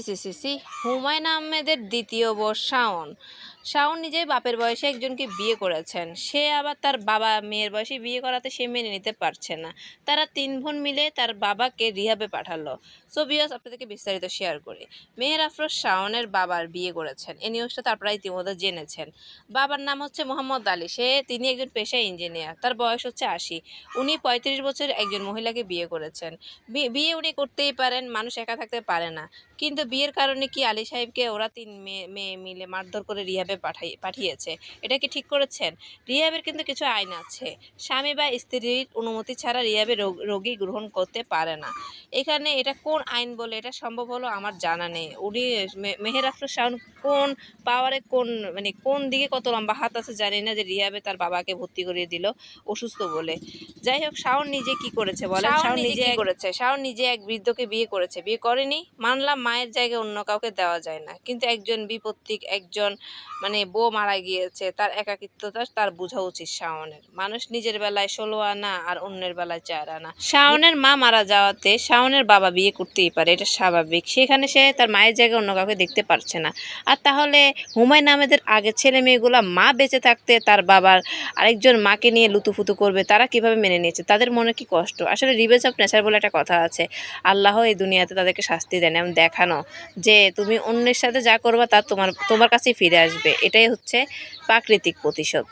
C C C Humayun আহমেদের দ্বিতীয় বর শাওন নিজেই বাপের বয়সে একজনকে বিয়ে করেছেন। সে আবার তার বাবা মেয়ের বয়সে বিয়ে করাতে সে মেনে নিতে পারছে না। তারা তিন বোন মিলে তার বাবাকে রিহাবে পাঠালো। সো বিয়াস আপনাদেরকে বিস্তারিত শেয়ার করি। মেহের আফরোজ শাওনের বাবার বিয়ে করেছেন। এ নিউজটা তো আপনারা ইতিমধ্যে জেনেছেন। বাবার নাম হচ্ছে মোহাম্মদ আলী। সে, তিনি একজন পেশায় ইঞ্জিনিয়ার। তার বয়স হচ্ছে আশি। উনি পঁয়ত্রিশ বছর একজন মহিলাকে বিয়ে করেছেন। বিয়ে উনি করতেই পারেন, মানুষ একা থাকতে পারে না। কিন্তু বিয়ের কারণে কি আলী সাহেবকে ওরা তিন মেয়ে মেয়ে মিলে মারধর করে রিহাবে পাঠাই, পাঠিয়েছে। এটা কি ঠিক করেছেন? রিহাবের কিন্তু কিছু আইন আছে। স্বামী বা স্ত্রীর অনুমতি ছাড়া রিহাবে রোগ- গ্রহণ করতে পারে না। এখানে এটা কোন আইন বলে এটা সম্ভব হলো আমার জানা নেই। উনি মেহের আফরোজ শাওন কোন পাওয়ারে কোন মানে কোন দিকে কত লম্বা হাত আছে জানি না যে রিহাবে তার বাবাকে ভর্তি করিয়ে দিল অসুস্থ বলে। যাই হোক শাওন নিজে কি করেছে বলেন? শাওন নিজে কি করেছে? শাওন নিজে এক বৃদ্ধকে বিয়ে করেছে। বিয়ে করেনি মানলাম মায়ের জায়গায় অন্য কাউকে দেওয়া যায় না। কিন্তু একজন বিপত্তিক একজন মানে বউ মারা গিয়েছে তার একাকিত্বতা তার বোঝা উচিত শাওনের। মানুষ নিজের বেলায় ষোলো আনা আর অন্যের বেলায় চার আনা। শাওনের মা মারা যাওয়াতে শাওনের বাবা বিয়ে করতেই পারে এটা স্বাভাবিক। সেখানে সে তার মায়ের জায়গায় অন্য কাউকে দেখতে পারছে না। আর তাহলে হুমায়ুন আহমেদের আগের ছেলে মেয়েগুলা মা বেঁচে থাকতে তার বাবার আরেকজন মাকে নিয়ে লুতুফুতু করবে, তারা কীভাবে মেনে নিয়েছে? তাদের মনে কি কষ্ট? আসলে রিভেজ অফ নেচার বলে একটা কথা আছে। আল্লাহ এই দুনিয়াতে তাদেরকে শাস্তি দেন এবং দেখানো যে তুমি অন্যের সাথে যা করবা তা তোমার তোমার কাছেই ফিরে আসবে। এটাই হচ্ছে প্রাকৃতিক প্রতিশোধ।